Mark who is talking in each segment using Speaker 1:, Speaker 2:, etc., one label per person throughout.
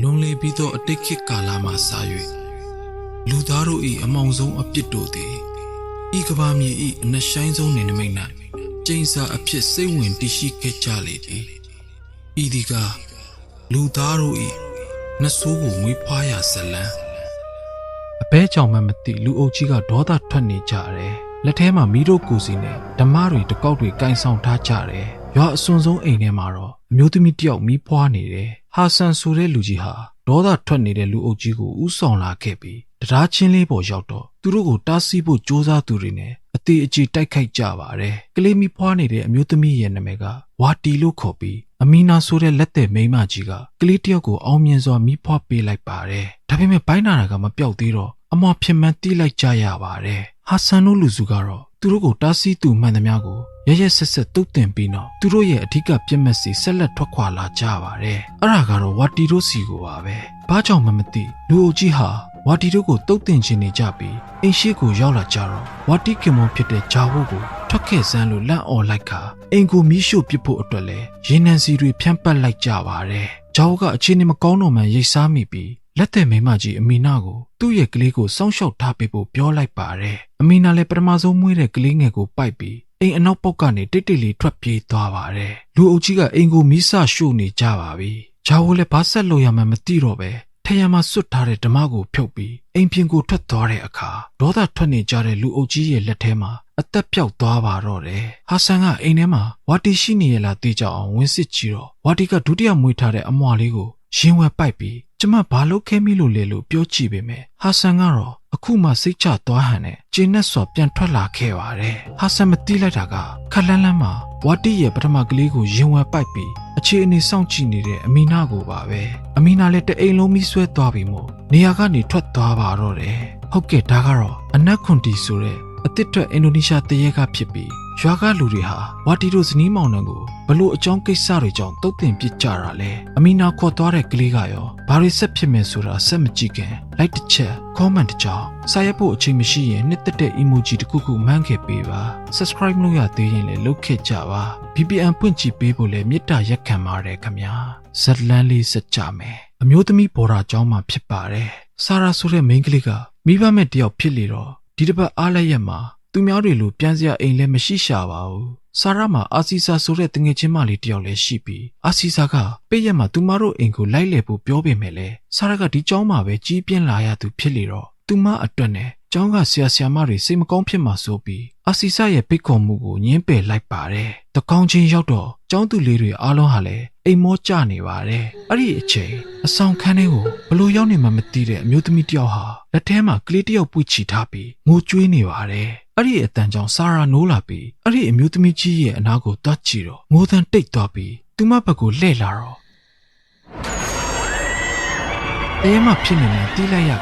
Speaker 1: လွန်လေပြီးသောအတိတ်ခေတ်ကာလမှစ၍လူသားတို့၏အမောင်ဆုံးအပြစ်တို့သည်ဤကဘာမြေ၏အနက်ရှိုင်းဆုံးနေနမိတ်၌ကျိန်စာအဖြစ်စိတ်ဝင်တည်ရှိခဲ့ကြလေသည်ဤဒီကလူသားတို့၏နှဆိုးကိုမွေးဖွားရာဇလံအဘဲကြောင့်မှမသိလူအုပ်ကြီးကဒေါသထွက်နေကြတယ်လက်ထဲမှာမီးတို့ကိုစီနဲ့ဓမ္မတွေတကောက်တွေကင်ဆောင်ထားကြတယ် ရွာအစွန်ဆုံးအိမ်ထဲမှာတော့အမျိုးသမီးတစ်ယောက်မီးဖွားနေတယ်ဟာဆန်ဆိုတဲ့လူကြီးဟာဒေါသထွက်နေတဲ့လူအုပ်ကြီးကိုဥဆောင်လာခဲ့ပြီးတရားချင်းလေးပေါ်ရောက်တော့သူတို့ကိုတားဆီးဖို့ကြိုးစားသူတွေနဲ့အသေးအကြီးတိုက်ခိုက်ကြပါတယ်ကလေးမီးဖွားနေတဲ့အမျိုးသမီးရဲ့နာမည်ကဝါတီလို့ခေါ်ပြီးအမီနာဆိုတဲ့လက်သက်မိန်းမကြီးကကလေးတယောက်ကိုအောင်မြင်စွာမီးဖွားပေးလိုက်ပါတယ်ဒါပေမဲ့ဘိုင်းနာတာကမပြောက်သေးတော့အမော်ဖြစ်မှန်းတီးလိုက်ကြရပါတယ်ဟာဆန်တို့လူစုကတော့ သူတို့ကိုတားဆီးသူမှန်သမျှကိုရရဆက်ဆက်တုတ်တင်ပြီးတော့သူတို့ရဲ့အထူးပြက်မက်စီဆက်လက်ထွက်ခွာလာကြပါတယ်အဲ့ဒါကတော့ဝါတီတို့စီကိုပါပဲဘာကြောင့်မှမသိလူအုပ်ကြီးဟာဝါတီတို့ကိုတုတ်တင်ချင်နေကြပြီးအိမ်ရှိကိုရောက်လာကြတော့ဝါတီကင်မွန်ဖြစ်တဲ့ဂျာဝုတ်ကိုထွက်ခဲ့စမ်းလို့လန့်អော်လိုက်ခါအိမ်ကိုမီးရှို့ပစ်ဖို့အတွက်လဲရေနံစီတွေဖြန့်ပတ်လိုက်ကြပါတယ်ဂျာဝုတ်ကအခြေအနေမကောင်းတော့မှရိတ်စားမိပြီး လက်သက်မိန်းမကြီးအမီနာကိုသူ့ရဲ့ကလေးကိုစောင့်ရှောက်ထားပေးဖို့ပြောလိုက်ပါတယ်အမီနာလည်းပထမဆုံးမွေးတဲ့ကလေးငယ်ကိုပိုက်ပြီးအိမ်အနောက်ပေါက်ကနေတိတ်တိတ်လေးထွက်ပြေးသွားပါတယ်လူအုပ်ကြီးကအိမ်ကိုမီးစရှို့နေကြပါပြီဂျာဝိုလည်းဘာဆက်လို့ရမှန်းမသိတော့ပဲထရံမှာစွတ်ထားတဲ့ဓမ္မကိုဖြုတ်ပြီးအိမ်ပြင်ကိုထွက်သွားတဲ့အခါဒေါသထွက်နေကြတဲ့လူအုပ်ကြီးရဲ့လက်ထဲမှာအသက်ပြောက်သွားပါတော့တယ်ဟာဆန်ကအိမ်ထဲမှာဝါတီရှိနေရလားသိကြအောင်ဝင်စစ်ကြည့်တော့ဝါတီကဒုတိယမွေးထားတဲ့အမွာလေးကိုရင်ဝယ်ပိုက်ပြီး ကျမဘာလို့ခဲမိလို့လဲလို့ပြောကြည့်ပေမဲ့ဟာဆန်ကတော့အခုမှစိတ်ချသွားဟန်နဲ့ကျင်းနဲ့စော်ပြန်ထွက်လာခဲ့ပါတယ်ဟာဆန်မတီးလိုက်တာကခက်လန်းလန်းမှာဝါတီရဲ့ပထမကလေးကိုရင်ဝယ်ပိုက်ပြီးအခြေအနေစောင့်ကြည့်နေတဲ့အမီနာကိုပါပဲအမီနာလည်းတအိမ်လုံးမီးဆွဲသွားပြီမို့နေရာကနေထွက်သွားပါတော့တယ်ဟုတ်ကဲ့ဒါကတော့အနက်ခွန်တီဆိုတဲ့အစ်စ်ထွက်အင်ဒိုနီးရှားတရေကဖြစ်ပြီး ရွာကလူတွေဟာဝါတီတို့ဇနီးမောင်နှံကိုဘလို့အကြောင်းကိစ္စတွေကြောင့်တုတ်တင်ပစ်ကြတာလဲအမီနာခေါ်သွားတဲ့ကလေးကရောဘာတွေဆက်ဖြစ်မယ်ဆိုတာဆက်မကြည့်ခင်လိုက်တစ်ချက် comment တစ်ကြောင်းစာရိုက်ဖို့အချိန်မရှိရင်နှစ်သက်တဲ့ emoji တစ်ခုခုမှန်းခဲ့ပေးပါ subscribe လုပ်ရသေးရင်လည်းလုပ်ခဲ့ကြပါ VPN ပွင့်ကြည့်ပေးဖို့လည်းမေတ္တာရက်ခံပါတယ်ခင်ဗျာဇက်လန်းလေးစကြမယ်အမျိုးသမီးဘော်ဒါကျောင်းမှာဖြစ်ပါတယ်ဆာရာဆိုတဲ့မိန်းကလေးကမိဘမဲ့တယောက်ဖြစ်လေတော့ဒီတစ်ပတ်အားလက်ရက်မှာ သူများတွေလိုပြန်စရာအိမ်လည်းမရှိရှာပါဘူး။ဆာရာမှာအာစီစာဆိုတဲ့တငယ်ချင်းမလေးတယောက်လည်းရှိပြီးအာစီစာကပိတ်ရက်မှာသူမတို့အိမ်ကိုလိုက်လေဖို့ပြောပေမဲ့လည်းဆာရာကဒီကျောင်းမှာပဲကြီးပြင်းလာရသူဖြစ်လေတော့သူမအတွက်နဲ့ကျောင်းကဆရာဆရာမတွေစိတ်မကောင်းဖြစ်မှာဆိုပြီးအာစီစာရဲ့ပိတ်ခေါ်မှုကိုညှင်းပယ်လိုက်ပါတယ်။တကောင်းချင်းရောက်တော့ကျောင်းသူလေးတွေအားလုံးဟာလည်းအိမ်မောကျနေပါတယ်။အဲ့ဒီအချိန်အဆောင်ခန်းထဲကိုဘလို့ရောက်နေမှမသိတဲ့အမျိုးသမီးတယောက်ဟာလက်ထဲမှာကလေးတယောက်ပွေချီထားပြီးငိုကြွေးနေပါတယ်။ အဲ့ဒီအတန်ကြောင့်ဆာရာနိုးလာပြီးအဲ့ဒီအမျိုးသမီးကြီးရဲ့အနာကိုတွားကြည့်တော့ငိုသံတိတ်သွားပြီးသူမဘက်ကိုလှည့်လာတော့အဲမဖြစ်နေတယ်တီးလိုက်ရက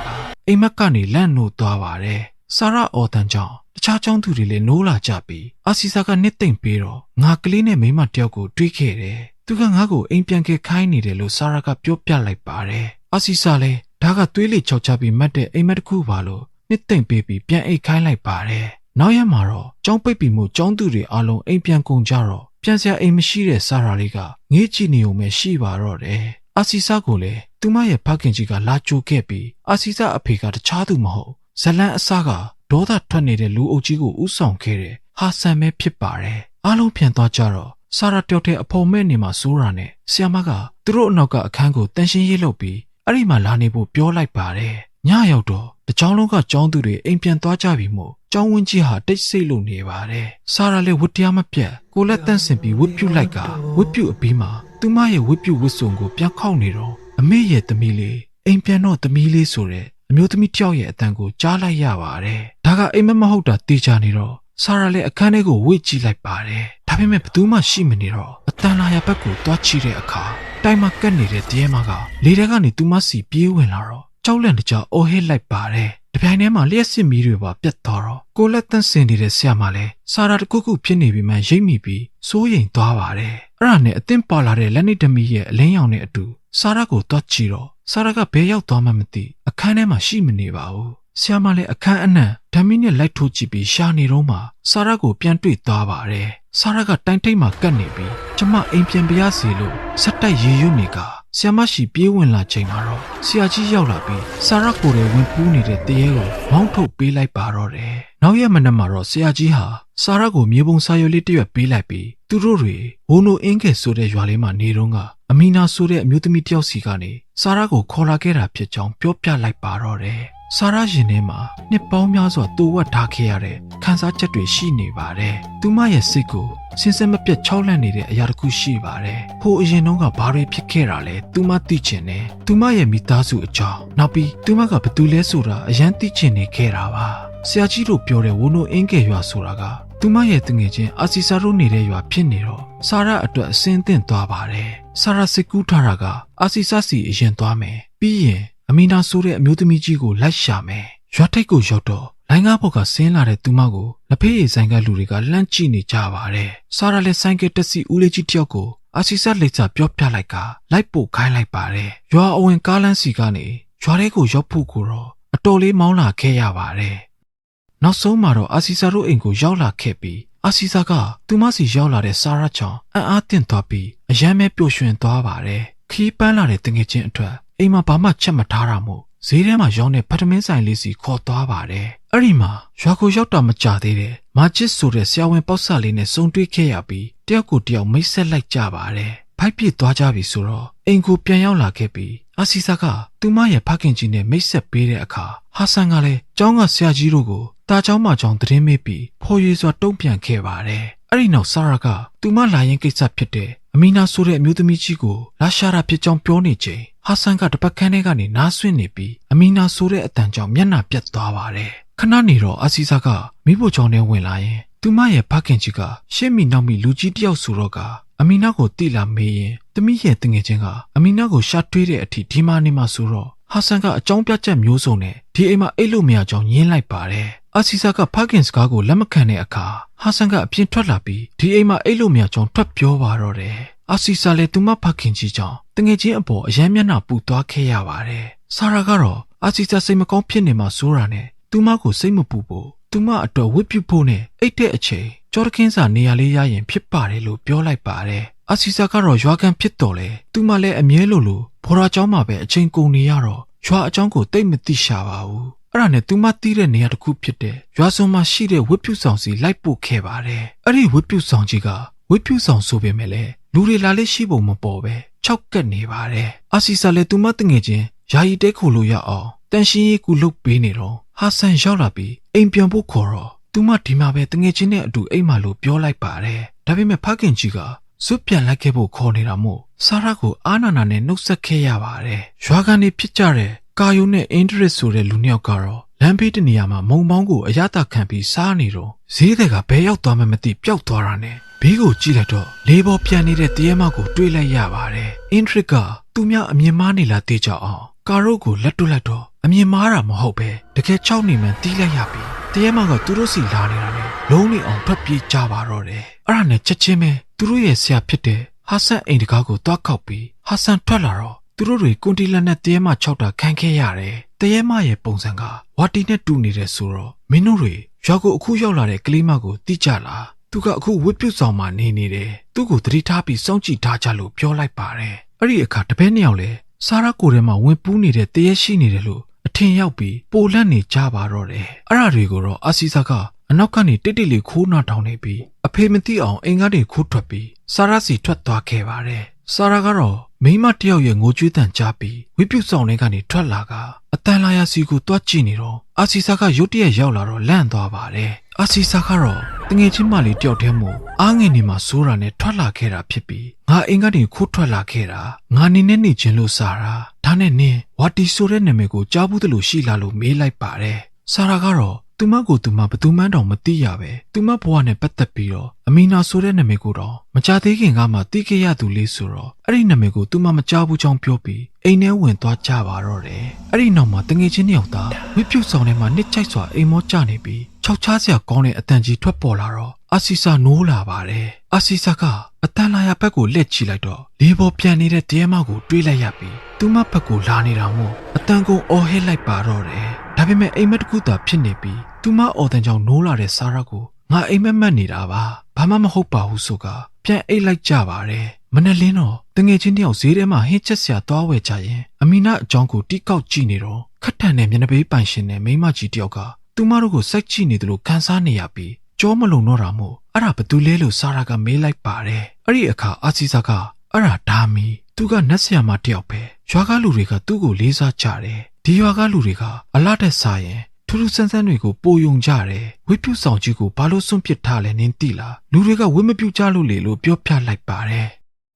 Speaker 1: အိမ်မက်ကနေလန့်နိုးသွားပါတယ်။ဆာရာအော်တန်ကြောင့်တခြားចောင်းသူတွေလည်းနိုးလာကြပြီးအာစီစာကနှစ်သိမ့်ပေးတော့ငါကလေးနဲ့မိန်းမတယောက်ကိုတွေးခဲ့တယ်။သူကငါ့ကိုအိမ်ပြန်ခဲ့ခိုင်းနေတယ်လို့ဆာရာကပြောပြလိုက်ပါတယ်။အာစီစာလည်းဒါကသွေးလေချောက်ချပြီးမှတ်တဲ့အိမ်မက်တစ်ခုပါလို့နှစ်သိမ့်ပေးပြီးပြန်အိတ်ခိုင်းလိုက်ပါတယ်။ နောက်ရက်မှာတော့ចောင်းပိတ်ပြီးမှုចောင်းသူတွေအားလုံးအိမ်ပြန်ကုန်ကြတော့ပြန်စရာအိမ်မရှိတဲ့ဆာရာလေးကငေးကြည့်နေုံပဲရှိပါတော့တယ်။အာစီစာကိုလည်းသူမရဲ့ဖခင်ကြီးကလာကြိုခဲ့ပြီးအာစီစာအဖေကတခြားသူမဟုတ်ဇလန်အစကဒေါသထွက်နေတဲ့လူအုပ်ကြီးကိုဥဆောင်ခဲ့တဲ့ဟာဆန်ပဲဖြစ်ပါတယ်။အားလုံးပြန်သွားကြတော့ဆာရာတယောက်တည်းအဖော်မဲ့နေမှာစိုးတာနဲ့ဆီယမကသူတို့အနောက်ကအခန်းကိုတန်ရှင်းရေးလုပ်ပြီးအဲ့ဒီမှာလာနေဖို့ပြောလိုက်ပါတယ်။ ညရောက်တော့တချောင်းလုံးကကျောင်းသူတွေအိမ်ပြန်သွားကြပြီမို့ကျောင်းဝင်းကြီးဟာတိတ်ဆိတ်လို့နေပါတယ်။ဆာရာလည်းဝတ်တရားမပြတ်ကိုလက်တန့်စင်ပြီးဝတ်ပြုတ်လိုက်ကဝတ်ပြုတ်အပြီးမှာသူမရဲ့ဝတ်ပြုတ်ဝတ်စုံကိုပြန်ခောက်နေတော့အမေရဲ့သမီးလေးအိမ်ပြန်တော့သမီးလေးဆိုတဲ့အမျိုးသမီးတယောက်ရဲ့အတန်ကိုကြားလိုက်ရပါတယ်။ဒါကအိမ်မက်မဟုတ်တာတေချာနေတော့ဆာရာလည်းအခန်းထဲကိုဝေ့ကြည့်လိုက်ပါတယ်။ဒါပေမဲ့ဘသူမှရှိမနေတော့အတန်လာရဘက်ကိုတွားချတဲ့အခါတိုင်မှာကတ်နေတဲ့တရေမကလေထဲကနေသူမစီပြေးဝင်လာတော့ ကြောက်လန့်တကြားအိုဟစ်လိုက်ပါတယ်။တပြိုင်တည်းမှာလျှက်စစ်မီးတွေပါပြတ်သွားတော့ကိုလက်တန့်စင်နေတဲ့ဆရာမလည်းဆာရာတခုခုဖြစ်နေပြီမှရိပ်မိပြီးစိုးရိမ်သွားပါတယ်။အဲ့ဒါနဲ့အသင်းပါလာတဲ့လက်နေတမီရဲ့အလင်းရောင်နဲ့အတူဆာရာကိုတွားချတော့ဆာရာကဘယ်ရောက်သွားမှမသိအခန်းထဲမှာရှိမနေပါဘူး။ဆရာမလည်းအခန်းအနှံ့ဓမီနဲ့လိုက်ထိုးကြည့်ပြီးရှာနေတော့မှဆာရာကိုပြန်တွေ့သွားပါတယ်။ဆာရာကတိုင်ထိတ်မှကတ်နေပြီးကျမအိမ်ပြန်ပြရစီလို့စက်တိုက်ရေရွတ်နေက ဆီယမရှိပြေးဝင်လာချိန်မှာတော့ဆရာကြီးရောက်လာပြီးစာရကိုယ်တွေဝင်ပူးနေတဲ့တရေကိုမောင်းထုတ်ပေးလိုက်ပါတော့တယ်။နောက်ရက်မနက်မှာတော့ဆရာကြီးဟာစာရကိုမြေပုံစာရွက်လေးတစ်ရွက်ပေးလိုက်ပြီးသူတို့တွေဝုံနိုအင်းကဲဆိုတဲ့ရွာလေးမှာနေတော့ကအမီနာဆိုတဲ့အမျိုးသမီးတစ်ယောက်စီကနေစာရကိုခေါ်လာခဲ့တာဖြစ်ကြောင်းပြောပြလိုက်ပါတော့တယ်။စာရရင်ထဲမှာနှစ်ပေါင်းများစွာတူဝတ်ထားခဲ့ရတဲ့ခံစားချက်တွေရှိနေပါတယ်။သူမရဲ့စိတ်ကို စင်စက်မပြတ်ချောက်လန့်နေတဲ့အရာတစ်ခုရှိပါတယ်။ဟိုအရင်တုန်းကဘာတွေဖြစ်ခဲ့တာလဲသူမသိချင်တယ်။သူမရဲ့မိသားစုအကြောင်းနောက်ပြီးသူမကဘသူလဲဆိုတာအရန်သိချင်နေခဲ့တာပါ။ဆရာကြီးတို့ပြောတဲ့ဝုံနိုအင်းကဲရွာဆိုတာကသူမရဲ့တငယ်ချင်းအာစီစာတို့နေတဲ့ရွာဖြစ်နေတော့စာရအတွက်အစင်းသင့်သွားပါတယ်။စာရစိတ်ကူးထားတာကအာစီစာစီအရင်သွားမယ်။ပြီးရင်အမီနာဆိုတဲ့အမျိုးသမီးကြီးကိုလိုက်ရှာမယ်။ရွာထိပ်ကိုရောက်တော့ လိုင်းကားဘောက်ကဆင်းလာတဲ့သူမကိုလက်ဖေးရည်ဆိုင်ကလူတွေကလှမ်းကြည့်နေကြပါတယ်။စာရလည်းဆိုင်ကတက်စီဦးလေးကြီးတယောက်ကိုအာစီစာလက်ချပြောပြလိုက်ကလိုက်ပို့ခိုင်းလိုက်ပါတယ်။ရွာအဝင်ကားလမ်းစီကနေရွာထဲကိုရောက်ဖို့ကိုတော့အတော်လေးမောင်းလာခဲ့ရပါတယ်။နောက်ဆုံးမှာတော့အာစီစာတို့အိမ်ကိုရောက်လာခဲ့ပြီးအာစီစာကသူမစီရောက်လာတဲ့စာရချောင်းအံ့အားသင့်သွားပြီးအယမ်းပဲပျော်ရွှင်သွားပါတယ်။ခီးပန်းလာတဲ့တငယ်ချင်းအထွက်အိမ်မှာဘာမှချက်မထားတာမို့ ဈေးထဲမှာရောင်းတဲ့ဖတ်သမင်းဆိုင်လေးစီခေါ်သွားပါတယ်။အဲ့ဒီမှာရွာကိုရောက်တာမကြသေးတယ်။မာချစ်ဆိုတဲ့ဆရာဝန်ပေါက်ဆလေးနဲ့ဆုံတွေ့ခဲ့ရပြီးတယောက်ကိုတယောက်မိတ်ဆက်လိုက်ကြပါတယ်။ဖိုက်ပြစ်သွားကြပြီဆိုတော့အိမ်ကိုပြန်ရောက်လာခဲ့ပြီးအစီစာကသူမရဲ့ဖခင်ကြီးနဲ့မိတ်ဆက်ပေးတဲ့အခါဟာဆန်ကလည်းကျောင်းကဆရာကြီးတို့ကိုတာကျောင်းမှကျောင်းသတင်းမေးပြီးဖော်ရည်စွာတုံ့ပြန်ခဲ့ပါတယ်။အဲ့ဒီနောက်ဆာရာကသူမလာရင်ကိစ္စဖြစ်တဲ့အမီနာဆိုတဲ့အမျိုးသမီးကြီးကိုလာရှာတာဖြစ်ကြောင်းပြောနေချိန်ဟာဆန်ကတပတ်ခန်းထဲကနေနားဆွင့်နေပြီးအမီနာဆိုတဲ့အတန်ကြောင့်မျက်နှာပြတ်သွားပါတယ်။ခဏနေတော့အာစီစာကမိဖို့ကျောင်းထဲဝင်လာရင်သူမရဲ့ဖခင်ကြီးကရှေ့မီနောက်မီလူကြီးတယောက်ဆိုတော့ကအမီနာကိုတိလာမေးရင်တမိရဲ့တငယ်ချင်းကအမီနာကိုရှာတွေးတဲ့အထိဒီမာနေမှာဆိုတော့ဟာဆန်ကအကြောင်းပြချက်မျိုးစုံနဲ့ဒီအိမ်မှာအိတ်လို့မရကြောင်းညင်းလိုက်ပါတယ်။အာစီစာကဖခင်စကားကိုလက်မခံတဲ့အခါဟာဆန်ကအပြင်ထွက်လာပြီးဒီအိမ်မှာအိတ်လို့မရကြောင်းထွက်ပြောပါတော့တယ်။ အာစီစာလည်းသူမဖခင်ကြီးကြောင့်တငယ်ချင်းအပေါ်အယမ်းမျက်နှာပူသွားခဲ့ရပါတယ်။ဆာရာကတော့အာစီစာစိတ်မကောင်းဖြစ်နေမှစိုးတာနဲ့သူမကိုစိတ်မပူဖို့သူမအတွက်ဝတ်ပြုဖို့နဲ့အိတ်တဲ့အချိန်ကျော်တကင်းစာနေရာလေးရရင်ဖြစ်ပါတယ်လို့ပြောလိုက်ပါတယ်။အာစီစာကတော့ရွာကန်ဖြစ်တော်လေသူမလည်းအမြဲလိုလိုဘော်ရာကျောင်းမှာပဲအချိန်ကုန်နေရတော့ရွာအကြောင်းကိုတိတ်မသိရှာပါဘူး။အဲ့ဒါနဲ့သူမတီးတဲ့နေရာတစ်ခုဖြစ်တဲ့ရွာစုံမှာရှိတဲ့ဝတ်ပြုဆောင်စီလိုက်ပို့ခဲ့ပါတယ်။အဲ့ဒီဝတ်ပြုဆောင်ကြီးကဝတ်ပြုဆောင်ဆိုပေမဲ့လည်း လူတွေလာလေးရှိပုံမပေါ်ပဲခြောက်ကက်နေပါတယ်။အာစီစာလည်းသူမတငယ်ချင်းယာယီတဲခိုလို့ရအောင်တန်ရှင်းရေးကူလုပ်ပေးနေတော့ဟာဆန်ရောက်လာပြီးအိမ်ပြန်ဖို့ခေါ်တော့သူမဒီမှာပဲတငယ်ချင်းနဲ့အတူအိမ်မှာလို့ပြောလိုက်ပါတယ်။ဒါပေမဲ့ဖခင်ကြီးကစွတ်ပြန်လိုက်ခဲ့ဖို့ခေါ်နေတာမို့ဆာရာကိုအာနာနာနဲ့နှုတ်ဆက်ခဲ့ရပါတယ်။ရွာကနေဖြစ်ကြတဲ့ကာယုံနဲ့အင်ဒရစ်ဆိုတဲ့လူနှစ်ယောက်ကတော့လမ်းဘေးတနေရာမှာမုံပေါင်းကိုအရသာခံပြီးစားနေတော့ဈေးတွေကဘယ်ရောက်သွားမှမသိပျောက်သွားတာနဲ့ ဘေးကိုကြည့်လိုက်တော့လေးပေါ်ပြန်နေတဲ့တရေမကိုတွေးလိုက်ရပါတယ်။အင်ဒရစ်ကသူများအမြင်မားနေလားသိကြအောင်ကာရိုကိုလက်တွလိုက်တော့အမြင်မားတာမဟုတ်ပဲတကယ်ချောက်နေမှန်းတီးလိုက်ရပြီတရေမကသူတို့စီလာနေတာနဲ့လုံးနေအောင်ထွက်ပြေးကြပါတော့တယ်အဲ့ဒါနဲ့ချက်ချင်းပဲသူတို့ရဲ့ဆရာဖြစ်တဲ့ဟာဆန်အိမ်တကားကိုတွားခောက်ပြီးဟာဆန်ထွက်လာတော့သူတို့တွေကွန်တီလက်နဲ့တရေမချောက်တာခံခဲ့ရတယ်တရေမရဲ့ပုံစံကဝါတီနဲ့တူနေတယ်ဆိုတော့မင်းတို့တွေရွာကိုအခုရောက်လာတဲ့ကလေးမကိုတိကြလား သူကအခုဝတ်ပြုတ်ဆောင်မှနေနေတယ်သူ့ကိုသတိထားပြီးစောင့်ကြည့်ထားကြလို့ပြောလိုက်ပါတယ်အဲ့ဒီအခါတပည့်နှစ်ယောက်လည်းစားရကိုထဲမှာဝင်ပူးနေတဲ့တရေရှိနေတယ်လို့အထင်ရောက်ပြီးပိုလန့်နေကြပါတော့တယ်အဲ့ဒါတွေကိုတော့အာစီစာကအနောက်ကနေတိတ်တိတ်လေးခိုးနာထောင်နေပြီးအဖေမသိအောင်အိမ်ကနေခိုးထွက်ပြီးစာရစီထွက်သွားခဲ့ပါတယ်စာရကတော့မိမတယောက်ရဲ့ငိုကြွေးတန်ကြားပြီးဝိပုဆောင်တွေကနေထွက်လာကအတန်လာရစီကိုတွားကြည့်နေတော့အာစီစာကရုတ်တရက်ရောက်လာတော့လန့်သွားပါတယ် အာစီစာကတော့တငယ်ချင်းမလေးတယောက်တည်းမို့အားငယ်နေမှာစိုးတာနဲ့ထွက်လာခဲ့တာဖြစ်ပြီးငါအိမ်ကနေခိုးထွက်လာခဲ့တာငါနေနဲ့နေချင်းလို့စာတာဒါနဲ့နင်းဝါတီဆိုတဲ့နာမည်ကိုကြားဘူးသလိုရှိလာလို့မေးလိုက်ပါတယ်စာရာကတော့သူမကိုသူမဘသူမှန်းတောင်မသိရပဲသူမဘဝနဲ့ပတ်သက်ပြီးတော့အမီနာဆိုတဲ့နာမည်ကိုတော့မကြသေးခင်ကမှသိခဲ့ရသူလေးဆိုတော့အဲ့ဒီနာမည်ကိုသူမမကြားဘူးကြောင်းပြောပြီးအိမ်ထဲဝင်သွားကြပါတော့တယ်အဲ့ဒီနောက်မှာတငယ်ချင်းတယောက်သားဝိပြုတ်ဆောင်ထဲမှာနှစ်ချိုက်စွာအိမ်မောကျနေပြီး ခြောက်ချားစရာကောင်းတဲ့အတန်ကြီးထွက်ပေါ်လာတော့အာစီစာနိုးလာပါတယ်အာစီစာကအတန်လာရဘက်ကိုလက်ချီလိုက်တော့လေးပေါ်ပြန်နေတဲ့တဲမောက်ကိုတွေးလိုက်ရပြီးသူမဘက်ကိုလာနေတာမို့အတန်ကုန်အော်ဟစ်လိုက်ပါတော့တယ်ဒါပေမဲ့အိမ်မက်တစ်ခုသာဖြစ်နေပြီးသူမအော်တန်ကြောင့်နိုးလာတဲ့ဆာရာကိုငါအိမ်မက်မက်နေတာပါဘာဘာမှမဟုတ်ပါဘူးဆိုကပြန်အိတ်လိုက်ကြပါတယ်မနဲ့လင်းတော့တငယ်ချင်းတယောက်ဈေးထဲမှာဟင်းချက်ဆရာသွားဝယ်ကြရင်အမီနာအကြောင်းကိုတီးကောက်ကြည့်နေတော့ခက်ထန်တဲ့မျက်နှာပေးပိုင်ရှင်နဲ့မိန်းမကြီးတယောက်က သူမတို့ကိုစိုက်ကြည့်နေတယ်လို့ခံစားနေရပြီးကြောမလုံတော့တာမို့အဲ့ဒါဘသူလဲလို့စာရာကမေးလိုက်ပါတယ်အဲ့ဒီအခါအာစီစာကအဲ့ဒါဒါမီသူကနတ်ဆရာမတယောက်ပဲရွာကလူတွေကသူ့ကိုလေးစားကြတယ်ဒီရွာကလူတွေကအလားတက်စားရင်ထူးထူးဆန်းဆန်းတွေကိုပိုယုံကြတယ်ဝိပုဆောင်ကြီးကိုဘာလို့စွန့်ပစ်ထားလဲနင်းသိလားလူတွေကဝိမပြုတ်ကြလို့လေလို့ပြောပြလိုက်ပါတယ်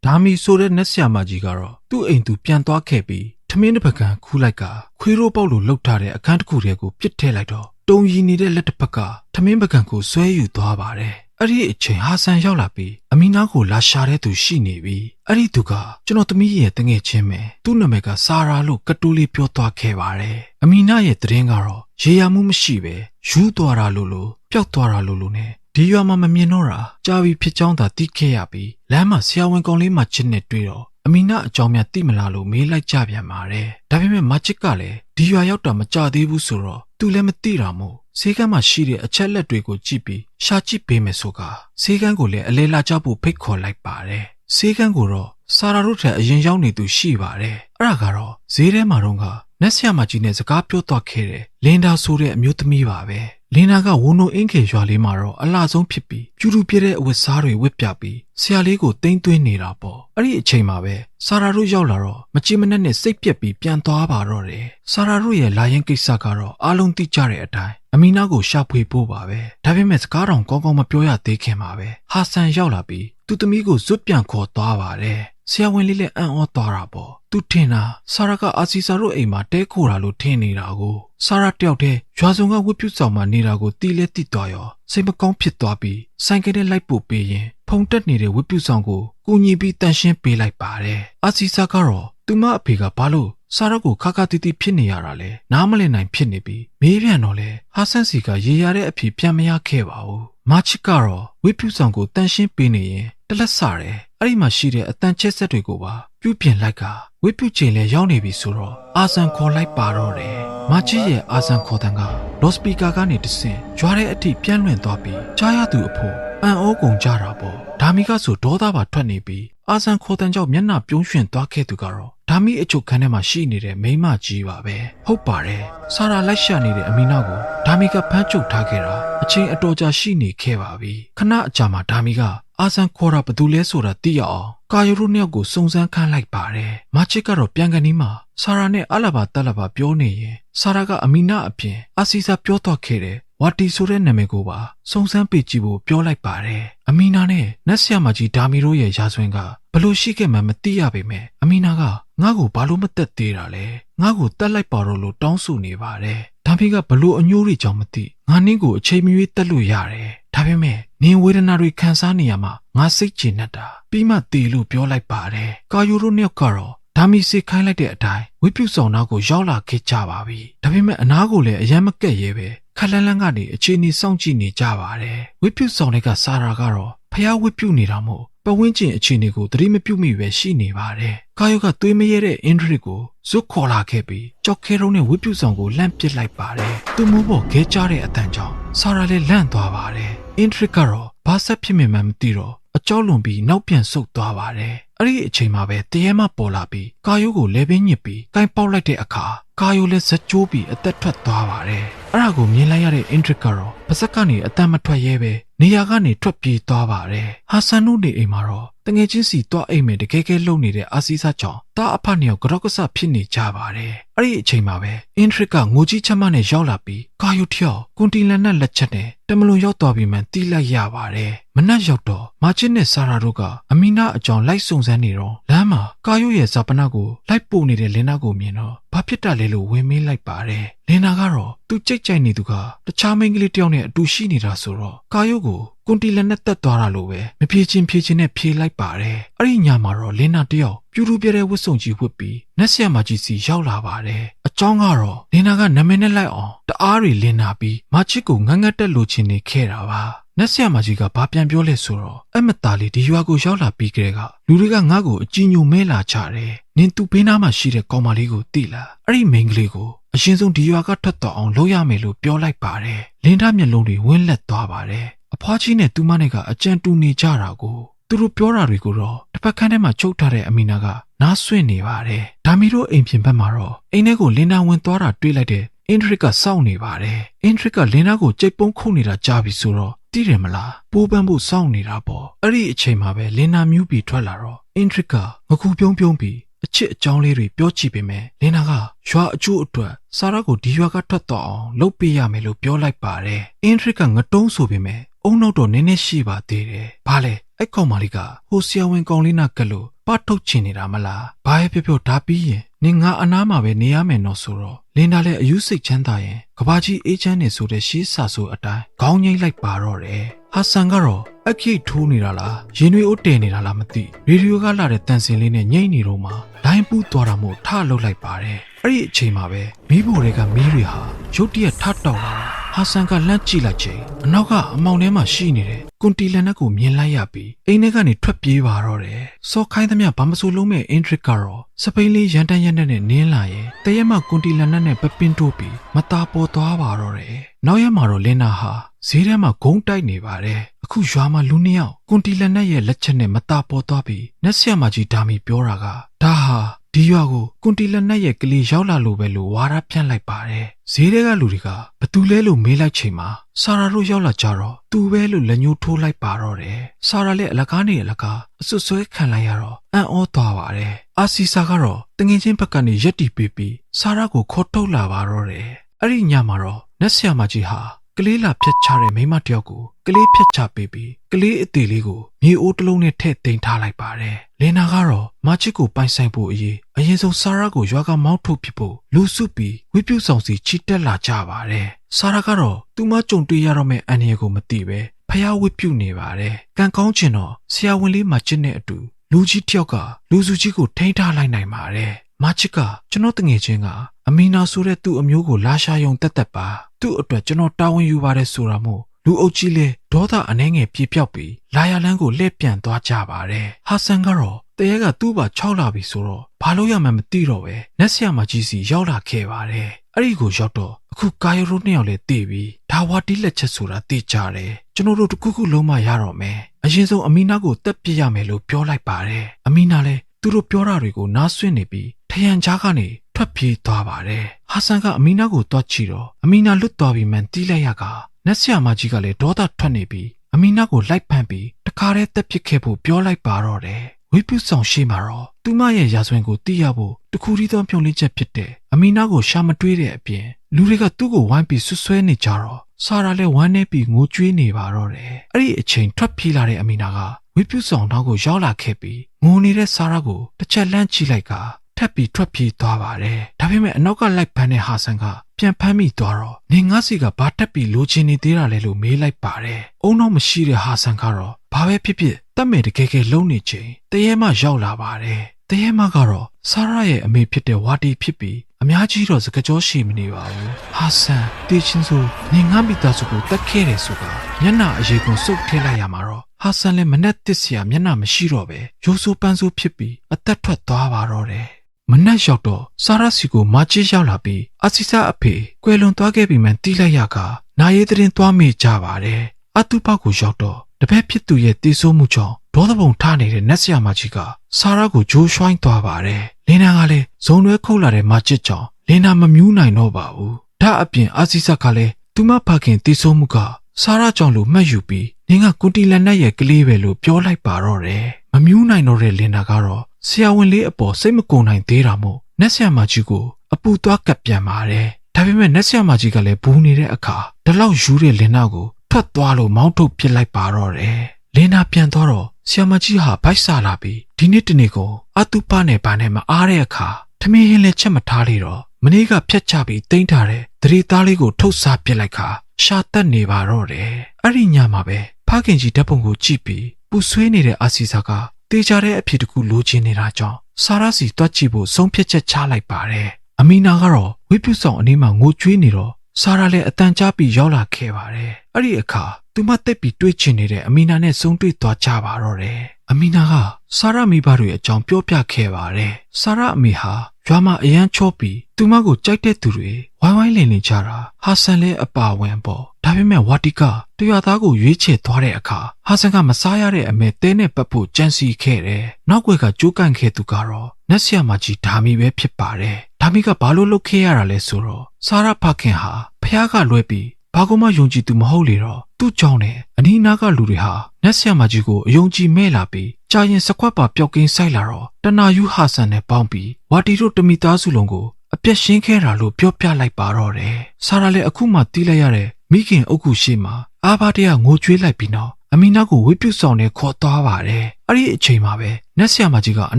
Speaker 1: ဒါမီဆိုတဲ့နတ်ဆရာမကြီးကတော့သူ့အိမ်သူပြန်သွားခဲ့ပြီးထမင်းတစ်ပကံခူးလိုက်ကခွေးရိုးပေါက်လိုလှုပ်ထားတဲ့အခန်းတစ်ခုတည်းကိုပြစ်ထည့်လိုက်တော့တုံရီနေတဲ့လက်တစ်ဖက်ကထမင်းပကံကိုဆွဲယူသွားပါတယ်အဲ့ဒီအချိန်ဟာဆန်ရောက်လာပြီးအမီနာကိုလာရှာတဲ့သူရှိနေပြီအဲ့ဒီသူကကျွန်တော်သမီးရဲ့တငယ်ချင်းပဲသူ့နာမည်ကဆာရာလို့ကတိုးလေးပြောသွားခဲ့ပါတယ်အမီနာရဲ့သတင်းကတော့ရေရမှုမရှိပဲယူသွားတာလို့လို့ပျောက်သွားတာလို့လို့ ਨੇ ဒီရွာမှာမမြင်တော့တာကြာပြီဖြစ်ကြောင်းသာသိခဲ့ရပြီးလမ်းမှာဆရာဝန်ကောင်လေးမှချစ်နဲ့တွေ့တော့ အမီနာအကြောင်းများသိမလားလို့မေးလိုက်ကြပြန်ပါတယ်ဒါပေမဲ့မချစ်ကလည်းဒီရွာရောက်တာမကြသေးဘူးဆိုတော့သူလည်းမသိတာမို့ဈေးကမ်းမှာရှိတဲ့အချက်လက်တွေကိုကြည့်ပြီးရှာကြည့်ပေးမယ်ဆိုကဈေးကမ်းကိုလည်းအလဲလာကြဖို့ဖိတ်ခေါ်လိုက်ပါတယ်ဈေးကမ်းကိုတော့စာရာတို့ထက်အရင်ရောက်နေသူရှိပါတယ်အဲ့ဒါကတော့ဈေးထဲမှာတော့ကနက်ဆရာမကြီးနဲ့စကားပြောသွားခဲ့တဲ့လင်ဒါဆိုတဲ့အမျိုးသမီးပါပဲ လင်နာကဝုံနိုအင်းခေရွာလေးမှာတော့အလှဆုံးဖြစ်ပြီးပြူတူပြဲတဲ့အဝတ်စားတွေဝတ်ပြပြီးဆရာလေးကိုတိမ့်သွင်းနေတာပေါ့အဲ့ဒီအချိန်မှာပဲဆာရာတို့ရောက်လာတော့မကြည်မနှက်နဲ့စိတ်ပြက်ပြီးပြန်သွားပါတော့တယ်ဆာရာတို့ရဲ့လာရင်ကိစ္စကတော့အားလုံးသိကြတဲ့အတိုင်းအမီနာကိုရှာဖွေဖို့ပါပဲဒါပေမဲ့စကားတော်ကောင်းကောင်းမပြောရသေးခင်ပါပဲဟာဆန်ရောက်လာပြီးသူသမီးကိုဇွတ်ပြန်ခေါ်သွားပါတယ် ဆရာဝန်လေးလည်းအံ့ဩသွားတာပေါ့သူထင်တာဆာရာကအာစီစာတို့အိမ်မှာတဲခိုတာလို့ထင်နေတာကိုဆာရာတယောက်တည်းရွာစုံကဝတ်ပြုဆောင်မှနေတာကိုတီးလဲတိသွားရောစိတ်မကောင်းဖြစ်သွားပြီးဆိုင်ကယ်နဲ့လိုက်ပို့ပေးရင်ဖုန်တက်နေတဲ့ဝတ်ပြုဆောင်ကိုကူညီပြီးတန်ရှင်းပေးလိုက်ပါတယ်အာစီစာကတော့သူမအဖေကဘာလို့ဆာရက်ကိုခါခါတီးတီးဖြစ်နေရတာလဲနားမလည်နိုင်ဖြစ်နေပြီးမေးပြန်တော့လဲဟာဆန်စီကရေရတဲ့အဖေပြန်မရခဲ့ပါဘူးမချစ်ကတော့ဝိပုဆောင်ကိုတန်ရှင်းပေးနေရင်တလက်ဆတယ် အဲ့ဒီမှာရှိတဲ့အတန်ချက်ဆက်တွေကိုပါပြုတ်ပြင်လိုက်ကဝိပုချိန်လဲရောက်နေပြီဆိုတော့အာဆန်ခေါ်လိုက်ပါတော့တယ်မချစ်ရဲ့အာဆန်ခေါ်တန်ကလော့စပီကာကနေတဆင့်ကြွားတဲ့အထိပြန့်လွင့်သွားပြီးကြားရသူအဖို့အံ့ဩကုန်ကြတာပေါ့ဒါမီကဆိုဒေါသပါထွက်နေပြီးအာဆန်ခေါ်တန်ကြောင့်မျက်နှာပြုံးရွှင်သွားခဲ့သူကတော့ဒါမီအချုပ်ခန်းထဲမှာရှိနေတဲ့မိန်းမကြီးပါပဲဟုတ်ပါတယ်ဆာရာလိုက်ရှာနေတဲ့အမီနာကိုဒါမီကဖမ်းချုပ်ထားခဲ့တာအချိန်အတော်ကြာရှိနေခဲ့ပါပြီခဏအကြာမှာဒါမီက အာဆန်ခေါ်တာဘသူလဲဆိုတာသိရအောင်ကာယိုတို့နှစ်ယောက်ကိုစုံစမ်းခန့်လိုက်ပါတယ်မချစ်ကတော့ပြန်ကန်ဒီမှာဆာရာနဲ့အလာဘာတက်လာဘာပြောနေရင်ဆာရာကအမီနာအပြင်အာစီစာပြောတော့ခဲ့တယ်ဝါတီဆိုတဲ့နာမည်ကိုပါစုံစမ်းပေးကြည့်ဖို့ပြောလိုက်ပါတယ်အမီနာနဲ့နတ်ဆရာမကြီးဒါမီတို့ရဲ့ရာဇဝင်ကဘလို့ရှိခဲ့မှမသိရပေမဲ့အမီနာကငါ့ကိုဘာလို့မတက်သေးတာလဲငါ့ကိုတက်လိုက်ပါတော့လို့တောင်းဆိုနေပါတယ်ဒါမီကဘလို့အညိုးတွေကြောင့်မသိငါနင်းကိုအချိန်မရွေးတက်လို့ရတယ်ဒါပေမဲ့ နင်းဝေဒနာတွေခံစားနေရမှာငါစိတ်ချနေတတ်တာပြီးမှတည်လို့ပြောလိုက်ပါတယ်ကာယိုတို့နှစ်ယောက်ကတော့ဒါမီစိတ်ခိုင်းလိုက်တဲ့အတိုင်းဝိပုဆောင်နာကိုရောက်လာခဲ့ကြပါပြီဒါပေမဲ့အနားကိုလည်းအယမ်းမကက်ရဲပဲခက်လန်းလန်းကနေအခြေအနေစောင့်ကြည့်နေကြပါတယ်ဝိပုဆောင်တွေကစာရာကတော့ဖျားဝိပုနေတာမို့ပဝင်းကျင်အခြေအနေကိုသတိမပြုမိပဲရှိနေပါတယ်ကာယိုကသွေးမရဲတဲ့အင်ဒရစ်ကိုဇွတ်ခေါ်လာခဲ့ပြီးကြောက်ခဲတုံးနဲ့ဝိပုဆောင်ကိုလှမ်းပစ်လိုက်ပါတယ်သူမိုးပေါ်ခဲကြတဲ့အတန်ကြောင့်စာရာလည်းလန့်သွားပါတယ် အင်ဒရစ်ကတော့ဘာဆက်ဖြစ်မှန်းမသိတော့အကြောလွန်ပြီးနောက်ပြန်ဆုတ်သွားပါတယ်။အဲ့ဒီအချိန်မှာပဲတရေမပေါ်လာပြီးကာယိုကိုလဲပင်းညစ်ပြီးကိုင်းပေါက်လိုက်တဲ့အခါ ကာယိုလည်းဇက်ကျိုးပြီးအသက်ထွက်သွားပါတယ်။အဲ့ဒါကိုမြင်လိုက်ရတဲ့အင်ဒရစ်ကတော့ပါဇက်ကနေအသက်မထွက်ရဲပဲနေရာကနေထွက်ပြေးသွားပါတယ်။ဟာဆန်တို့နေအိမ်မှာတော့တငယ်ချင်းစီတွားအိမ်မယ်တကယ်ကဲလုံနေတဲ့အာစီစာကြောင့်တားအဖနှစ်ယောက်ကြော့ကဆဖြစ်နေကြပါတယ်။အဲ့ဒီအချိန်မှာပဲအင်ဒရစ်ကငိုကြီးချက်မနဲ့ရောက်လာပြီးကာယိုတယောက်ကွန်တီလန်နဲ့လက်ချက်နဲ့တမလွန်ရောက်သွားပြီးမှတီးလိုက်ရပါတယ်။မနက်ရောက်တော့မာချစ်နဲ့ဆာရာတို့ကအမီနာအကြောင်းလိုက်စုံစမ်းနေတော့လမ်းမှာကာယိုရဲ့ဇာပနာကိုလိုက်ပို့နေတဲ့လင်နာကိုမြင်တော့ဘာဖြစ်တာလဲလို့ဝင်မေးလိုက်ပါတယ်။လင်နာကတော့သူကြိတ်ကြိုက်နေသူကတခြားမိန်းကလေးတယောက်နဲ့အတူရှိနေတာဆိုတော့ကာယိုကိုကွန်တီလန်နဲ့တက်သွားတာလို့ပဲမပြေချင်းဖြေချင်းနဲ့ဖြေလိုက်ပါတယ်။အဲ့ဒီညမှာတော့လင်နာတယောက်ပြူတူပြတဲ့ဝတ်စုံကြီးဝတ်ပြီးနက်ဆရာမကြီးစီရောက်လာပါတယ်။အကြောင်းကတော့လင်နာကနာမည်နဲ့လိုက်အောင်တအားတွေလင်နာပြီးမချစ်ကိုငန်းငတ်တက်လိုချင်နေခဲ့တာပါ။ နက်ဆရာမကြီးကဘာပြန်ပြောလဲဆိုတော့အမတားလေးဒီရွာကိုရောက်လာပြီးကြတဲ့ကလူတွေကငါ့ကိုအကြည်ညိုမဲလာကြတယ်။နင်သူ့ဘေးနားမှာရှိတဲ့ကောင်မလေးကိုတိလား။အဲ့ဒီမိန်းကလေးကိုအရင်ဆုံးဒီရွာကထွက်တော့အောင်လုပ်ရမယ်လို့ပြောလိုက်ပါတယ်။လင်သားမျက်လုံးတွေဝင်းလက်သွားပါတယ်။အဖွားကြီးနဲ့သူမနဲ့ကအကြံတူနေကြတာကိုသူတို့ပြောတာတွေကိုတော့တစ်ဖက်ခန်းထဲမှာချုပ်ထားတဲ့အမီနာကနားဆွင့်နေပါတယ်ဒါမီတို့အိမ်ပြင်ဘက်မှာတော့အိမ်ထဲကိုလင်နာဝင်သွားတာတွေ့လိုက်တဲ့ အင်ဒရစ်ကစောင့်နေပါတယ်အင်ဒရစ်ကလင်နာကိုကြိတ်ပုံးခုတ်နေတာကြားပြီဆိုတော့သိတယ်မလားပိုးပန်းဖို့စောင့်နေတာပေါ့အဲ့ဒီအချိန်မှာပဲလင်နာမြူးပြီးထွက်လာတော့အင်ဒရစ်ကငကူပြုံးပြုံးပြီးအချစ်အကြောင်းလေးတွေပြောကြည့်ပေမဲ့လင်နာကရွာအကျိုးအတွက်စာရာကိုဒီရွာကထွက်တော့အောင်လုပ်ပေးရမယ်လို့ပြောလိုက်ပါတယ်အင်ဒရစ်ကငတုံးဆိုပေမဲ့အုံနောက်တော့နည်းနည်းရှိပါသေးတယ်ဘာလဲအဲ့ကောင်မလေးကဟိုဆရာဝန်ကောင်လေးနာကလို့ ပတ်ထုတ်ချင်နေတာမလားဘာရဲ့ပြောပြောဒါပြီးရင်နင်ငါအနားမှာပဲနေရမယ်နော်ဆိုတော့လင်ဒါလည်းအယူစိတ်ချမ်းသာရင်ကဘာကြီးအေးချမ်းနေဆိုတဲ့ရှေးစာဆိုအတိုင်းခေါင်းငိမ့်လိုက်ပါတော့တယ်ဟာဆန်ကတော့အခိတ်ထိုးနေတာလားရင်တွေအိုးတည်နေတာလားမသိရေဒီယိုကလာတဲ့တန်စင်လေးနဲ့ညိမ့်နေတော့မှလိုင်းပူးသွားတာမို့ထလှုပ်လိုက်ပါတယ်အဲ့ဒီအချိန်မှာပဲမီးဖိုတွေကမီးတွေဟာရုတ်တရက်ထတောက်လာတာဟာဆန်ကလှမ်းကြည့်လိုက်ချိန်အနောက်ကအမောင်ထဲမှာရှိနေတဲ့ကွန်တီလန်နက်ကိုမြင်လိုက်ရပြီးအိမ်ထဲကနေထွက်ပြေးပါတော့တယ်စောခိုင်းသမျှဘာမဆိုလုံးမဲ့အင်ထရစ်ကတော့စပိန်လေးရန်တန်ရန်တန်နဲ့နင်းလာရင်တရက်မှကွန်တီလန်နက်နဲ့ပပင်းတိုးပြီးမသားပေါ်သွားပါတော့တယ်နောက်ရက်မှာတော့လင်နာဟာဈေးထဲမှာဂုံးတိုက်နေပါတယ်အခုရွာမှာလူနှစ်ယောက်ကွန်တီလန်နက်ရဲ့လက်ချက်နဲ့မသားပေါ်သွားပြီးနက်ဆရာမကြီးဒါမီပြောတာကဒါဟာ ဒီရွာကိုကွန်တီလန်နက်ရဲ့ကလေးရောက်လာလို့ပဲလို့ဝါရဖြန့်လိုက်ပါတယ်ဈေးထဲကလူတွေကဘသူလဲလို့မေးလိုက်ချိန်မှာဆာရာတို့ရောက်လာကြတော့သူပဲလို့လက်ညှိုးထိုးလိုက်ပါတော့တယ်ဆာရာလည်းအလကားနေအလကားအစွတ်ဆွဲခံလိုက်ရတော့အံ့ဩသွားပါတယ်အာစီစာကတော့တငင်ချင်းဘက်ကနေရက်တီပေးပြီးဆာရာကိုခေါ်ထုတ်လာပါတော့တယ်အဲ့ဒီညမှာတော့နက်ဆရာမကြီးဟာကလေးလာဖြတ်ချတဲ့မိမတယောက်ကိုက လေးဖြတ်ချပေးပြီးကလေးအသေးလေးကိုမြေအိုးတစ်လုံးနဲ့ထည့်သိမ်းထားလိုက်ပါတယ်။လင်နာကတော့မချစ်ကိုပိုင်ဆိုင်ဖို့အရေးအရင်ဆုံးဆာရာကိုရွာကမောင်းထုတ်ဖြစ်ဖို့လူစုပြီးဝိပြုဆောင်စီချီတက်လာကြပါတယ်။ဆာရာကတော့သူမကြုံတွေ့ရတော့မယ့်အန္တရာယ်ကိုမသိပဲဖျားဝိပြုနေပါတယ်။ကံကောင်းချင်တော့ဆရာဝန်လေးမချစ်နဲ့အတူလူကြီးတယောက်ကလူစုကြီးကိုထိန်းထားလိုက်နိုင်ပါတယ်။မချစ်ကကျွန်တော်တငယ်ချင်းကအမီနာဆိုတဲ့သူ့အမျိုးကိုလာရှာယုံတက်တက်ပါသူ့အတွက်ကျွန်တော်တာဝန်ယူပါတယ်ဆိုတာမို့ လူအုပ်ကြီးလဲဒေါသအနှဲငယ်ပြေပြောက်ပြီးလာရလန်းကိုလှည့်ပြန်သွားကြပါတယ်ဟာဆန်ကတော့တရေကသူ့ဘာ၆လာပြီဆိုတော့ဘာလို့ရမှန်းမသိတော့ပဲနက်ဆရာမကြီးစီရောက်လာခဲ့ပါတယ်အဲ့ဒီကိုရောက်တော့အခုကာယိုရိုနှစ်ယောက်လည်းတည်ပြီးဒါဝါတီးလက်ချက်ဆိုတာသိကြတယ်ကျွန်တော်တို့တခုခုလုံးမရတော့မယ်အရင်ဆုံးအမီနာကိုတက်ပြစ်ရမယ်လို့ပြောလိုက်ပါတယ်အမီနာလည်းသူတို့ပြောတာတွေကိုနားဆွင့်နေပြီးထရန်ကြားကနေထွက်ပြေးသွားပါတယ်ဟာဆန်ကအမီနာကိုတွားချီတော့အမီနာလွတ်သွားပြီးမှန်တီးလိုက်ရက နက်ဆရာမကြီးကလည်းဒေါသထွက်နေပြီးအမီနာကိုလိုက်ဖမ်းပြီးတခါတည်းတက်ပစ်ခဲ့ဖို့ပြောလိုက်ပါတော့တယ်ဝိပုဆောင်ရှိမှာတော့သူမရဲ့ရာဇဝင်ကိုသိရဖို့တခုတည်းသောမျှော်လင့်ချက်ဖြစ်တဲ့အမီနာကိုရှာမတွေးတဲ့အပြင်လူတွေကသူ့ကိုဝိုင်းပြီးဆွဆွဲနေကြတော့ဆာရာလည်းဝမ်းနေပြီးငိုကြွေးနေပါတော့တယ်အဲ့ဒီအချိန်ထွက်ပြေးလာတဲ့အမီနာကဝိပုဆောင်နောက်ကိုရောက်လာခဲ့ပြီးငိုနေတဲ့ဆာရာကိုတစ်ချက်လှမ်းကြည့်လိုက်က ထပ်ပြီးထွက်ပြေးသွားပါတယ်ဒါပေမဲ့အနောက်ကလိုက်ဖမ်းတဲ့ဟာဆန်ကပြန်ဖမ်းမိသွားတော့နေငါစီကဘာတက်ပြီးလိုချင်နေသေးတာလဲလို့မေးလိုက်ပါတယ်။အုံတော့မရှိတဲ့ဟာဆန်ကတော့ဘာပဲဖြစ်ဖြစ်တတ်မဲ့တကယ်ကယ်လုံးနေချိန်တရေမရောက်လာပါတယ်။တရေမကတော့ဆာရာရဲ့အမေဖြစ်တဲ့ဝါတီဖြစ်ပြီးအများကြီးတော့စကကြောရှိမနေပါဘူး။ဟာဆန်တေချင်းဆိုနေငါမိသားစုကိုတတ်ခဲ့တယ်ဆိုတာမျက်နှာအရေးကုန်စုပ်ထည့်လိုက်ရမှာတော့ဟာဆန်လည်းမနဲ့တစ်စရာမျက်နှာမရှိတော့ပဲရိုးဆိုးပန်းဆိုးဖြစ်ပြီးအသက်ထွက်သွားပါတော့တယ်။ မနက်ရောက်တော့စာရစီကိုမချစ်ရောက်လာပြီးအစီစာအဖေကွယ်လွန်သွားခဲ့ပြီမှတီးလိုက်ရကနာရေးတဲ့ရင်သွားမိကြပါတယ်အတူပေါက်ကိုရောက်တော့တပည့်ဖြစ်သူရဲ့တီးဆိုးမှုကြောင့်ဒေါသပုံထားနေတဲ့နက်ဆရာမကြီးကစာရကိုဂျိုးရွှိုင်းသွားပါတယ်လင်းနာကလည်းဇုံတွဲခုတ်လာတဲ့မချစ်ကြောင့်လင်းနာမမြူးနိုင်တော့ပါဘူးဒါအပြင်အစီစာကလည်းသူမဖခင်တီးဆိုးမှုကစာရကြောင့်လို့မှတ်ယူပြီးနင်းကကွန်တီလန်နက်ရဲ့ကလေးပဲလို့ပြောလိုက်ပါတော့တယ်မမြူးနိုင်တော့တဲ့လင်းနာကတော့ ဆရာဝန်လေးအပေါ်စိတ်မကုန်နိုင်သေးတာမို့နက်ဆရာမကြီးကိုအပူသွားကပ်ပြန်ပါတယ်ဒါပေမဲ့နက်ဆရာမကြီးကလည်းဘူးနေတဲ့အခါဒီလောက်ယူတဲ့လင်းနာကိုထွက်သွားလို့မောင်းထုတ်ပစ်လိုက်ပါတော့တယ်လင်းနာပြန်သွားတော့ဆရာမကြီးဟာဗိုက်ဆာလာပြီးဒီနေ့တနေ့ကိုအတူပနဲ့ဘာနဲ့မအားတဲ့အခါထမင်းဟင်းလည်းချက်မထားလေတော့မနေ့ကဖြတ်ချပြီးတိမ့်ထားတဲ့သတိသားလေးကိုထုတ်စားပစ်လိုက်ခါရှာတက်နေပါတော့တယ်အဲ့ဒီညမှာပဲဖခင်ကြီးဓာတ်ပုံကိုကြည့်ပြီးပူဆွေးနေတဲ့အာစီစာက တေးကြတဲ့အဖြစ်တခုလိုချင်နေတာကြောင့်ဆာရာစီတွတ်ကြည့်ဖို့ဆုံးဖြတ်ချက်ချလိုက်ပါတယ်အမီနာကတော့ဝိပုဆောင်အနီးမှာငိုကြွေးနေတော့ဆာရာလည်းအတန်ကြားပြီးရောက်လာခဲ့ပါတယ်အဲ့ဒီအခါသူမတက်ပြီးတွေးချင်နေတဲ့အမီနာနဲ့ဆုံတွေ့သွားကြပါတော့တယ်အမီနာကဆာရာမိဘတွေအကြောင်းပြောပြခဲ့ပါတယ်ဆာရာအမေဟာ ရွရွာမှာအရန်ချော့ပြီးသူမကိုကြိုက်တဲ့သူတွေဝိုင်းဝိုင်းလင်နေကြတာဟာဆန်လည်းအပါဝင်ပေါ့ဒါပေမဲ့ဝါတီကတရွာသားကိုရွေးချယ်သွားတဲ့အခါဟာဆန်ကမစားရတဲ့အမေတဲနဲ့ပတ်ဖို့ကြံစီခဲ့တယ်နောက်ွယ်ကကြိုးကန်ခဲ့သူကတော့နက်ဆီယာမကြီးဓာမီပဲဖြစ်ပါတယ်ဓာမီကဘာလို့လုပ်ခဲ့ရတာလဲဆိုတော့စာရဖခင်ဟာဖះကလွဲပြီးဘာကမှယုံကြည်သူမဟုတ်လေတော့သူ့ကြောင့်နဲ့အနီးနားကလူတွေဟာနက်ဆီယာမကြီးကိုအယုံကြည်မဲ့လာပြီး ကြာရင်စကွက်ပါပျောက်ကင်းဆိုင်လာတော့တနာယူဟာဆန်နဲ့ပေါင်းပြီးဝါတီတို့တမိသားစုလုံးကိုအပြက်ရှင်းခဲ့တာလို့ပြောပြလိုက်ပါတော့တယ်။ဆာရာလည်းအခုမှတီးလိုက်ရတဲ့မိခင်အုပ်ခုရှိမှအာဘာတရငိုကြွေးလိုက်ပြီးနောက်အမီနာကိုဝိပုဆောင်နဲ့ခေါ်သွားပါတယ်။အဲ့ဒီအချိန်မှာပဲနက်ဆီယာမကြီးကအ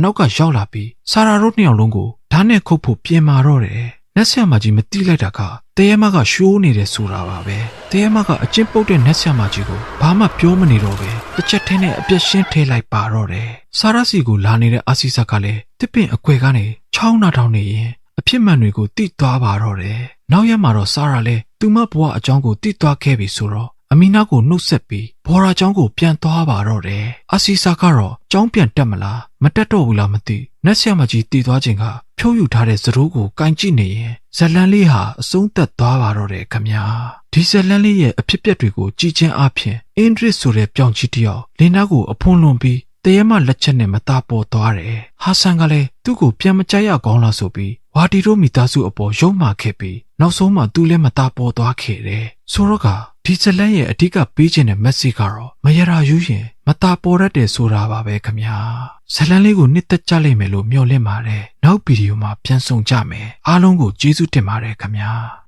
Speaker 1: နောက်ကရောက်လာပြီးဆာရာတို့နှစ်ယောက်လုံးကိုဓာတ်နဲ့ခုတ်ဖို့ပြင်မာတော့တယ်။ နက်ဆီယာမကြီးမတီးလိုက်တာကတရေမကရှိုးနေတယ်ဆိုတာပါပဲတရေမကအကျဉ်ပုတ်တဲ့နက်ဆီယာမကြီးကိုဘာမှပြောမနေတော့ပဲတစ်ချက်တည်းနဲ့အပြက်ရှင်းထဲလိုက်ပါတော့တယ်ဆာရာစီကိုလာနေတဲ့အာစီဆက်ကလည်းတစ်ပင်အကွယ်ကနေချောင်းနာထောင်နေရင်အဖြစ်မှန်တွေကိုတိသွားပါတော့တယ်နောက်ရက်မှာတော့ဆာရာလည်းသူမဘဝအကြောင်းကိုတိသွားခဲ့ပြီဆိုတော့အမီနာကိုနှုတ်ဆက်ပြီးဘော်ရာကျောင်းကိုပြန်သွားပါတော့တယ်။အာစီစာကတော့ကျောင်းပြန်တက်မလားမတက်တော့ဘူးလားမသိ။နက်ဆရာမကြီးတည်သွားခြင်းက ဖြိုးယူထားတဲ့သရိုးကိုကင်ကြည့်နေရင်ဇလန်လေးဟာအဆုံးသက်သွားပါတော့တယ်ခမညာ။ဒီဇလန်လေးရဲ့အဖြစ်အပျက်တွေကိုကြည်ချင်းအပြင်အင်ဒရစ်ဆိုတဲ့ပြောင်ကြီးတယောက်လင်နာကိုအဖုံးလွန်ပြီးတရေမလက်ချက်နဲ့မသားပေါ်သွားတယ်။ဟာဆန်ကလည်းသူ့ကိုပြန်မကြိုက်ရကောင်းလားဆိုပြီးဝါတီတို့မိသားစုအပေါ်ရုံမာခဲ့ပြီးနောက်ဆုံးမှသူလည်းမသားပေါ်သွားခဲ့တယ်။ဆိုတော့ကဒီဇလန်ရဲ့အဓိကပေးခြင်းတဲ့ message ကတော့မရရာယူရင်မသားပေါ်ရတဲ့ဆိုတာပါပဲခင်ဗျာ။ဇလန်လေးကိုနှစ်သက်ကြလိမ့်မယ်လို့မျှော်လင့်ပါတယ်။နောက်ဗီဒီယိုမှာပြန်ဆောင်ကြမယ်။အားလုံးကိုကျေးဇူးတင်ပါတယ်ခင်ဗျာ။